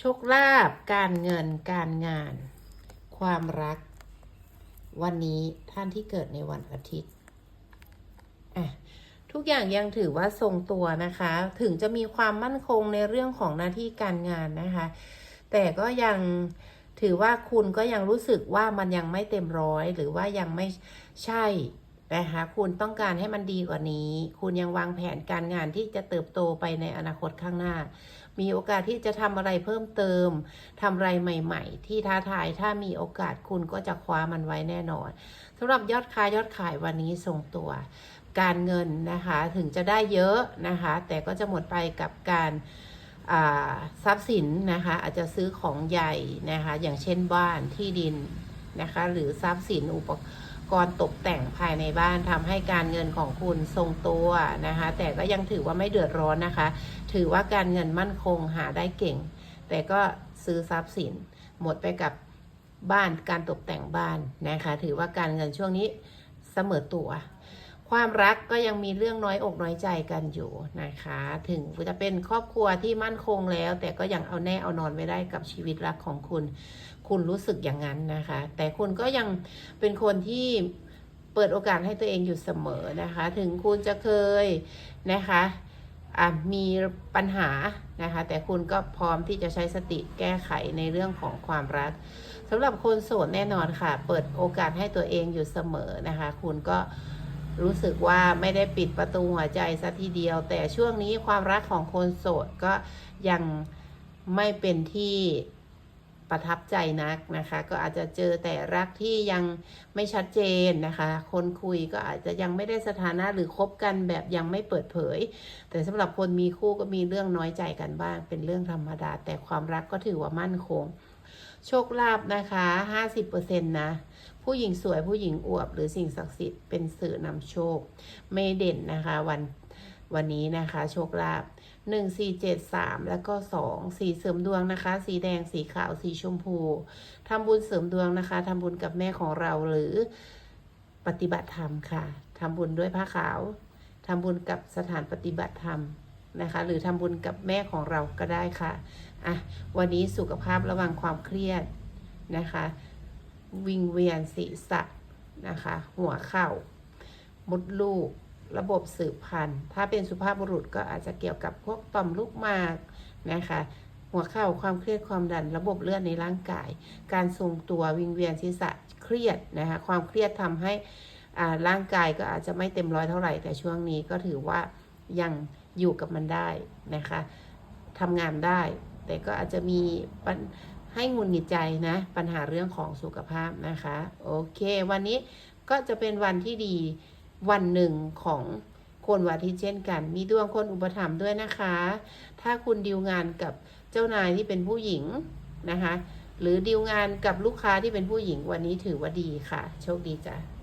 โชคลาภการเงินการงาน ความรัก วันนี้ท่านที่เกิดในวันอาทิตย์ทุกอย่างยังถือว่าทรงตัวนะคะ ถึงจะมีความมั่นคงในเรื่องของหน้าที่การงานนะคะ แต่ก็ยังถือว่าคุณก็ยังรู้สึกว่ามันยังไม่เต็มร้อย หรือว่ายังไม่ใช่ นะคะคุณต้องการให้มันดีกว่านี้ คุณยังวางแผนการงานที่จะเติบโตไปในอนาคตข้างหน้า มีโอกาสที่จะทำอะไรเพิ่มเติมทำอะไรใหม่ ๆ ที่ท้าทายถ้ามีโอกาสคุณก็จะคว้ามันไว้แน่นอนสำหรับยอดค้ายอดขายวันนี้ทรงตัว การเงินนะคะถึงจะได้เยอะนะคะ แต่ก็จะหมดไปกับการทรัพย์สินนะคะอาจจะซื้อของใหญ่นะคะอย่างเช่นบ้านที่ดินนะคะหรือทรัพย์สินอุป กรตกแต่งภายในบ้านทำให้การเงินของคุณทรงตัวนะคะ แต่ก็ยังถือว่าไม่เดือดร้อนนะคะ ถือว่าการเงินมั่นคงหาได้เก่ง แต่ก็ซื้อทรัพย์สิน หมดไปกับบ้านการตกแต่งบ้านนะคะ ถือว่าการเงินช่วงนี้เสมอตัว ความรักก็ยังมีเรื่องน้อยอกน้อยใจกันอยู่นะคะ ถึงจะเป็นครอบครัวที่มั่นคงแล้ว แต่ก็ยังเอาแน่เอานอนไม่ได้กับชีวิตรักของคุณ คุณรู้สึกอย่างนั้นนะคะ แต่คุณก็ยังเป็นคนที่เปิดโอกาสให้ตัวเองอยู่เสมอนะคะ ถึงคุณจะเคยนะคะมีปัญหานะคะ แต่คุณก็พร้อมที่จะใช้สติแก้ไขในเรื่องของความรักสำหรับคนโสดแน่นอนค่ะ เปิดโอกาสให้ตัวเองอยู่เสมอนะคะ คุณก็ รู้สึกว่าไม่ได้ปิดประตูหัวใจซะทีเดียว แต่ช่วงนี้ความรักของคนโสดก็ยังไม่เป็นที่ประทับใจนักนะคะ ก็อาจจะเจอแต่รักที่ยังไม่ชัดเจนนะคะ คนคุยก็อาจจะยังไม่ได้สถานะหรือคบกันแบบยังไม่เปิดเผย แต่สำหรับคนมีคู่ก็มีเรื่องน้อยใจกันบ้าง เป็นเรื่องธรรมดา แต่ความรักก็ถือว่ามั่นคง โชคลาภนะคะ50%นะ ผู้หญิงสวยผู้หญิงอวบ หรือสิ่งศักดิ์สิทธิ์เป็นสื่อนำโชค ไม่เด่นนะคะ วันวันนี้นะคะ โชคลาภหนึ่งสี่เจ็ดสามแล้วก็สองสีเสริมดวงนะคะ สีแดงสีขาวสีชมพูทำบุญเสริมดวงนะคะทำบุญกับแม่ของเราหรือปฏิบัติธรรมค่ะทำบุญด้วยผ้าขาวทำบุญกับสถานปฏิบัติธรรม นะคะ หรือทำบุญกับแม่ของเราก็ได้ค่ะอะวันนี้สุขภาพระวังความเครียดนะคะ วิงเวียนศีรษะนะคะ หัวเข่ามดลูก ระบบสืบพันธุ์ ถ้าเป็นสุภาพบุรุษก็อาจจะเกี่ยวกับพวกต่อมลูกหมากนะคะ หัวเข่าความเครียดความดัน ระบบเลือดในร่างกาย การทรงตัววิงเวียนศีรษะเครียดนะคะ ความเครียดทำให้อ่าร่างกายก็อาจจะไม่เต็มร้อยเท่าไหร่ แต่ช่วงนี้ก็ถือว่ายัง อยู่กับมันได้นะคะทำงานได้ แต่ก็อาจจะมีปัญให้งุนหงิดใจนะ ปัญหาเรื่องของสุขภาพนะคะ โอเค วันนี้ก็จะเป็นวันที่ดีวันหนึ่งของคนวันที่เช่นกัน มีดวงคนอุปถัมภ์ด้วยนะคะ ถ้าคุณดีลงานกับเจ้านายที่เป็นผู้หญิงนะคะ หรือดีลงานกับลูกค้าที่เป็นผู้หญิงวันนี้ถือว่าดีค่ะ โชคดีจ้ะ